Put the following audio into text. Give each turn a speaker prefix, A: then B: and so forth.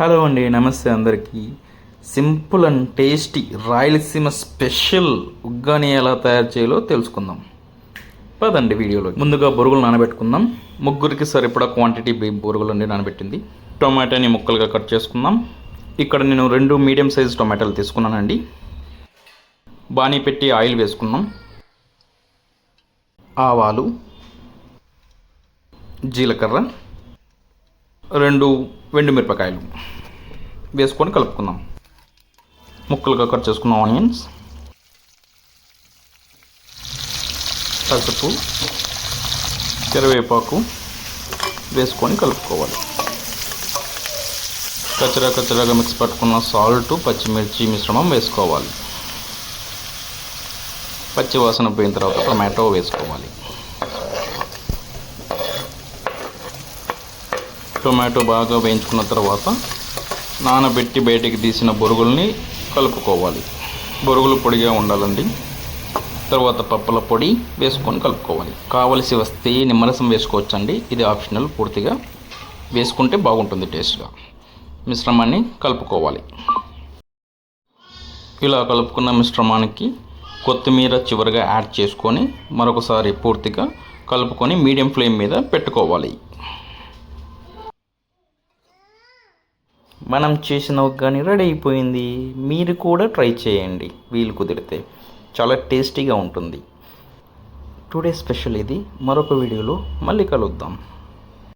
A: Hello అండి నమస్తే అందరికీ. Simple and tasty Rayalaseema special uggani ఎలా తయారు చేయాలో తెలుసుకుందాం. పదండి వీడియోలో ముందుగా బొరుగులు నానబెట్టుకుందాం. ముగ్గురికి సరిపడా క్వాంటిటీ బొరుగులు అండి నానబెట్టింది. టొమాటోని ముక్కలుగా కట్ చేసుకుందాం. ఇక్కడ నేను రెండు మీడియం సైజ్ టొమాటోలు తీసుకున్నానండి. బాణీ పెట్టి ఆయిల్ వేసుకున్నాం ఆవాలు జీలకర్ర రెండు వెండి మిరపకాయలు వేసుకొని కలుపుకుందాం. ముక్కలుగా కట్ చేసుకున్న ఆనియన్స్. పసుపు కరివేపాకు వేసుకొని కలుపుకోవాలి. కచ్చరా కచ్చరాగా మిక్స్ పట్టుకున్న సాల్ట్ పచ్చిమిర్చి మిశ్రమం వేసుకోవాలి. పచ్చి వాసన పోయిన తర్వాత టొమాటో వేసుకోవాలి. టొమాటో బాగా వేయించుకున్న తర్వాత నానబెట్టి బయటికి తీసిన బొరుగుల్ని కలుపుకోవాలి. బొరుగులు పొడిగా ఉండాలండి. తర్వాత పప్పుల పొడి వేసుకొని కలుపుకోవాలి. కావలసి వస్తే నిమ్మరసం వేసుకోవచ్చండి. ఇది ఆప్షనల్ పూర్తిగా. వేసుకుంటే బాగుంటుంది టేస్ట్గా. మిశ్రమాన్ని కలుపుకోవాలి. ఇలా కలుపుకున్న మిశ్రమానికి కొత్తిమీర చివరిగా యాడ్ చేసుకొని మరొకసారి పూర్తిగా కలుపుకొని మీడియం ఫ్లేమ్ మీద పెట్టుకోవాలి. మనం చేసిన కానీ రెడీ అయిపోయింది. మీరు కూడా ట్రై చేయండి వీలు కుదిరితే. చాలా టేస్టీగా ఉంటుంది. టుడే స్పెషల్ ఇది. మరొక వీడియోలో మళ్ళీ కలుద్దాం.